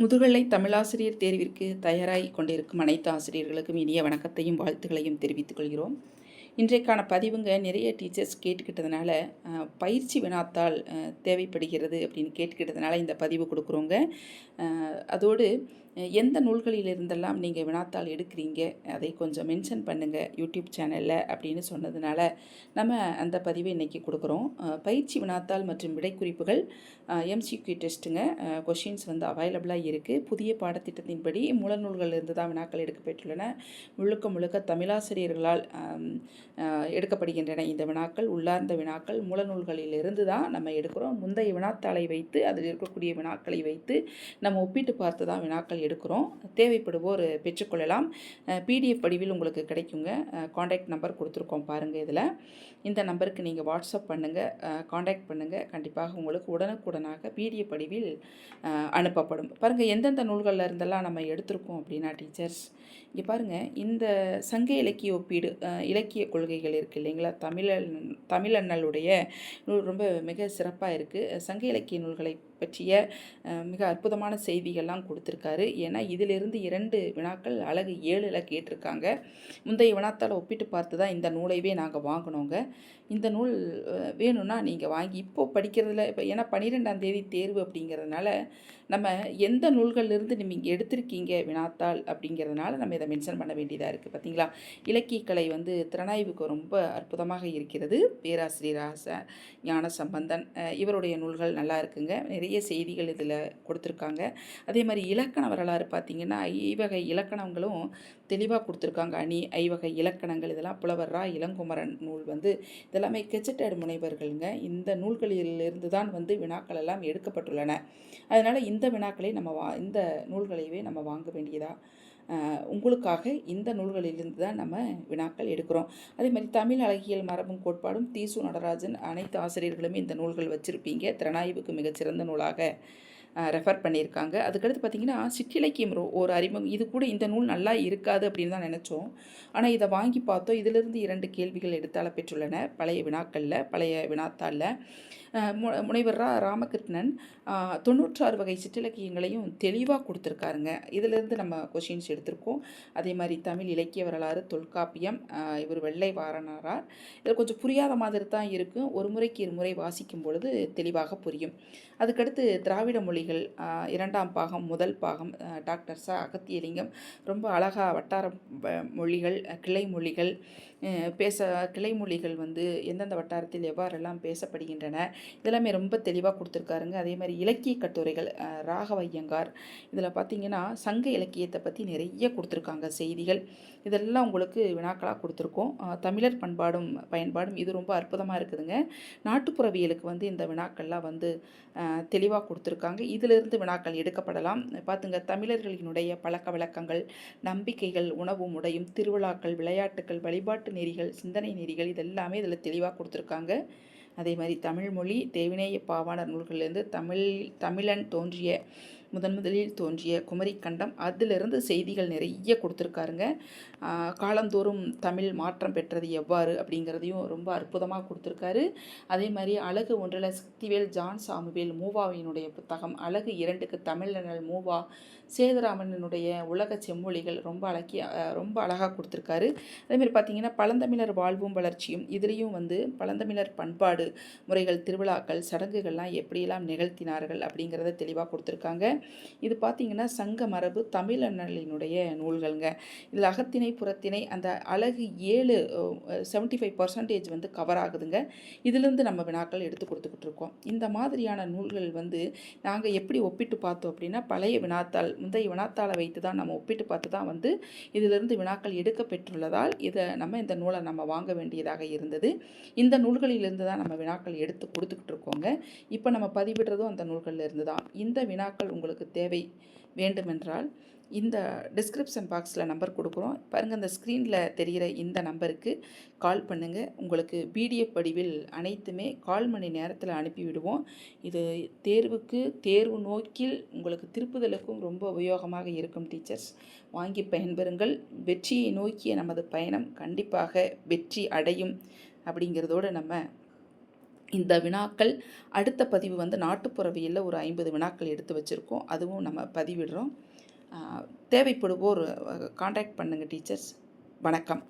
முதுகலை தமிழாசிரியர் தேர்விற்கு தயாராகி கொண்டிருக்கும் அனைத்து ஆசிரியர்களுக்கும் இனிய வணக்கத்தையும் வாழ்த்துக்களையும் தெரிவித்துக் கொள்கிறோம். இன்றைக்கான பதிவுங்க நிறைய டீச்சர்ஸ் கேட்டுக்கிட்டதுனால பயிற்சி வினாத்தால் தேவைப்படுகிறது அப்படின்னு கேட்டுக்கிட்டதுனால இந்த பதிவு கொடுக்குறோங்க. அதோடு எந்த நூல்களிலிருந்தெல்லாம் நீங்கள் வினாத்தாள் எடுக்கிறீங்க அதை கொஞ்சம் மென்ஷன் பண்ணுங்கள் யூடியூப் சேனலில் அப்படின்னு சொன்னதுனால நம்ம அந்த பதிவை இன்றைக்கி கொடுக்குறோம். பயிற்சி வினாத்தாள் மற்றும் விடைக்குறிப்புகள் எம்சிக்யூ டெஸ்ட்டுங்க கொஷின்ஸ் வந்து அவைலபிளாக இருக்குது புதிய பாடத்திட்டத்தின்படி மூலநூல்களிலிருந்து தான் வினாக்கள் எடுக்கப்பட்டுள்ளன. முழுக்க முழுக்க தமிழாசிரியர்களால் எடுக்கப்படுகின்றன இந்த வினாக்கள். உள்ளார்ந்த வினாக்கள் மூலநூல்களிலிருந்து தான் நம்ம எடுக்கிறோம். முந்தைய வினாத்தாளை வைத்து அதில் இருக்கக்கூடிய வினாக்களை வைத்து நம்ம ஒப்பிட்டு பார்த்து தான் வினாக்கள் எடுக்கிறோம். தேவைப்படுவோர் பெற்றுக்கொள்ளலாம். பிடிஎஃப் வடிவில் உங்களுக்கு கிடைக்குங்க. காண்டாக்ட் நம்பர் கொடுத்துருக்கோம் பாருங்கள் இதில். இந்த நம்பருக்கு நீங்கள் வாட்ஸ்அப் பண்ணுங்கள் காண்டாக்ட் பண்ணுங்கள் கண்டிப்பாக உங்களுக்கு உடனுக்குடனாக பிடிஎஃப் வடிவில் அனுப்பப்படும். பாருங்கள் எந்தெந்த நூல்களில் இருந்தெல்லாம் நம்ம எடுத்திருக்கோம் அப்படின்னா டீச்சர்ஸ் இங்கே பாருங்கள் இந்த சங்க இலக்கிய ஒப்பீடு இலக்கிய கொள்கைகள் இருக்குது இல்லைங்களா? தமிழன் தமிழண்ணலுடைய நூல் ரொம்ப மிக சிறப்பாக இருக்குது சங்க இலக்கிய நூல்களை பற்றிய மிக அற்புதமான செய்திகள்லாம் கொடுத்துருக்காரு. ஏன்னா இதிலிருந்து இரண்டு வினாக்கள் அழகு ஏழில் கேட்டிருக்காங்க. முந்தைய வினாத்தால் ஒப்பிட்டு பார்த்து தான் இந்த நூலைவே நாங்கள் வாங்கினோங்க. இந்த நூல் வேணும்னா நீங்கள் வாங்கி இப்போ படிக்கிறதுல இப்போ ஏன்னா பன்னிரெண்டாம் தேதி தேர்வு அப்படிங்கிறதுனால நம்ம எந்த நூல்கள்லேருந்து நீங்கள் எடுத்திருக்கீங்க வினாத்தாள் அப்படிங்கிறதுனால நம்ம இதை மென்ஷன் பண்ண வேண்டியதாக இருக்குது பார்த்தீங்களா? இலக்கியக்கலை வந்து திறனாய்வுக்கு ரொம்ப அற்புதமாக இருக்கிறது. பேராசிரியர் ஞான சம்பந்தன் இவருடைய நூல்கள் நல்லா இருக்குங்க. நிறைய செய்திகள் இதில் கொடுத்துருக்காங்க. அதே மாதிரி இலக்கண வரலாறு பார்த்திங்கன்னா ஐவகை இலக்கணங்களும் தெளிவாக கொடுத்துருக்காங்க. அணி ஐவகை இலக்கணங்கள் இதெல்லாம் புலவர் ரா. இளங்குமரன் நூல் வந்து இதெல்லாமே கெச்சட்டட் முனைவர்களுங்க. இந்த நூல்களிலிருந்து தான் வந்து வினாக்கள் எல்லாம் எடுக்கப்பட்டுள்ளன. அதனால் இந்த வினாக்களை நம்ம வா இந்த நூல்களையவே நம்ம வாங்க வேண்டியதாக உங்களுக்காக இந்த நூல்களிலிருந்து தான் நம்ம வினாக்கள் எடுக்கிறோம். அதே மாதிரி தமிழ் அழகியல் மரபும் கோட்பாடும் தீசு நடராஜன் அனைத்து ஆசிரியர்களுமே இந்த நூல்கள் வச்சுருப்பீங்க. திறனாய்வுக்கு மிகச்சிறந்த நூலாக ரெஃபர் பண்ணியிருக்காங்க. அதுக்கடுத்து பார்த்திங்கன்னா சிற்றிலக்கியம் ரோ- ஒரு அறிமுகம். இது கூட இந்த நூல் நல்லா இருக்காது அப்படின்னு தான் நினச்சோம். ஆனால் இதை வாங்கி பார்த்தோம். இதிலிருந்து இரண்டு கேள்விகள் எடுத்தால பெற்றுள்ளன. பழைய வினாக்களில் பழைய வினாத்தாளில். மு முனைவர் ரா ராமகிருஷ்ணன் தொண்ணூற்றாறு வகை சிற்றிலக்கியங்களையும் தெளிவாக கொடுத்துருக்காருங்க. இதிலிருந்து நம்ம கொஷின்ஸ் எடுத்திருக்கோம். அதே மாதிரி தமிழ் இலக்கிய வரலாறு தொல்காப்பியம் இவர் வெள்ளை வாரணாரார். இதில் கொஞ்சம் புரியாத மாதிரி தான் இருக்கும் ஒரு முறைக்கு இருமுறை வாசிக்கும் பொழுது தெளிவாக புரியும். அதுக்கடுத்து திராவிட மொழிகள் கதைகள் இரண்டாம் பாகம் முதல் பாகம் டாக்டர் ச. அகத்தியலிங்கம் ரொம்ப அழகாக வட்டார மொழிகள் கிளை மொழிகள் பேச கிளைமொழிகள் வந்து எந்தெந்த வட்டாரத்தில் எவ்வாறெல்லாம் பேசப்படுகின்றன இதெல்லாமே ரொம்ப தெளிவாக கொடுத்துருக்காருங்க. அதே மாதிரி இலக்கிய கட்டுரைகள் ராகவையங்கார் இதில் பார்த்திங்கன்னா சங்க இலக்கியத்தை பற்றி நிறைய கொடுத்துருக்காங்க செய்திகள். இதெல்லாம் உங்களுக்கு வினாக்களாக கொடுத்துருக்கோம். தமிழர் பண்பாடும் பயன்பாடும் இது ரொம்ப அற்புதமாக இருக்குதுங்க. நாட்டுப்புறவியலுக்கு வந்து இந்த வினாக்கள்லாம் வந்து தெளிவாக கொடுத்துருக்காங்க. இதிலிருந்து வினாக்கள் எடுக்கப்படலாம். பார்த்துங்க தமிழர்களினுடைய பழக்க வழக்கங்கள் நம்பிக்கைகள் உணவு உடையும் திருவிழாக்கள் விளையாட்டுக்கள் வழிபாட்டு நெறிகள் சிந்தனை நெறிகள் இதெல்லாமே இதில் தெளிவாக கொடுத்துருக்காங்க. அதே மாதிரி தமிழ்மொழி தேவினேய பாவாணர் நூல்களிலிருந்து தமிழ் தமிழன் தோன்றிய முதன் முதலில் தோன்றிய குமரிக்கண்டம் அதிலிருந்து செய்திகள் நிறைய கொடுத்துருக்காருங்க. காலந்தோறும் தமிழ் மாற்றம் பெற்றது எவ்வாறு அப்படிங்கிறதையும் ரொம்ப அற்புதமாக கொடுத்துருக்காரு. அதே மாதிரி அழகு ஒன்றில் சக்திவேல் ஜான் சாமுவேல் மூவாவினுடைய புத்தகம் அழகு இரண்டுக்கு தமிழனல் மூவா சேதுராமனுடைய உலக செம்மொழிகள் ரொம்ப அழகி ரொம்ப அழகாக கொடுத்துருக்காரு. அதேமாதிரி பார்த்திங்கன்னா பழந்தமிழர் வாழ்வும் வளர்ச்சியும் இதுலேயும் வந்து பழந்தமிழர் பண்பாடு முறைகள் திருவிழாக்கள் சடங்குகள்லாம் எப்படியெல்லாம் நிகழ்த்தினார்கள் அப்படிங்கிறத தெளிவாக கொடுத்துருக்காங்க. இது பார்த்தீங்கன்னா சங்க மரபு தமிழண்ணலினுடைய நூல்கள்ங்க. இதில் அகத்திணை புறத்திணை அந்த அழகு ஏழு செவன்ட்டி ஃபைவ் பர்சன்டேஜ் வந்து கவர் ஆகுதுங்க. இதுலேருந்து நம்ம வினாக்கள் எடுத்து கொடுத்துக்கிட்டு இருக்கோம். இந்த மாதிரியான நூல்கள் வந்து நாங்கள் எப்படி ஒப்பிட்டு பார்த்தோம் அப்படின்னா பழைய வினாத்தாள் முந்தைய வினாத்தாளை வைத்து தான் நம்ம ஒப்பிட்டு பார்த்து தான் வந்து இதிலிருந்து வினாக்கள் எடுக்க பெற்றுள்ளதால் இதை நம்ம இந்த நூலை நம்ம வாங்க வேண்டியதாக இருந்தது. இந்த நூல்களிலிருந்து தான் நம்ம வினாக்கள் எடுத்து கொடுத்துக்கிட்டு இருக்கோங்க. இப்போ நம்ம பதிவிடுறதும் அந்த நூல்களில் இருந்து தான். இந்த வினாக்கள் உங்களுக்கு உங்களுக்கு தேவை வேண்டுமென்றால் இந்த டிஸ்கிரிப்ஷன் பாக்ஸில் நம்பர் கொடுக்குறோம். பாருங்கள் அந்த ஸ்க்ரீனில் தெரிகிற இந்த நம்பருக்கு கால் பண்ணுங்கள் உங்களுக்கு பிடிஎஃப் வடிவில் அனைத்துமே கால் மணி நேரத்தில் அனுப்பிவிடுவோம். இது தேர்வுக்கு தேர்வு நோக்கில் உங்களுக்கு திருப்புதலுக்கும் ரொம்ப உபயோகமாக இருக்கும் டீச்சர்ஸ் வாங்கி பயன்பெறுங்கள். வெற்றியை நோக்கிய நமது பயணம் கண்டிப்பாக வெற்றி அடையும் அப்படிங்கிறதோடு நம்ம இந்த வினாக்கள் அடுத்த பதிவு வந்து நாட்டுப்புறவியில் ஒரு ஐம்பது வினாக்கள் எடுத்து வச்சுருக்கோம். அதுவும் நம்ம பதிவிடுறோம். தேவைப்படுவோர் காண்டாக்ட் பண்ணுங்கள் டீச்சர்ஸ். வணக்கம்.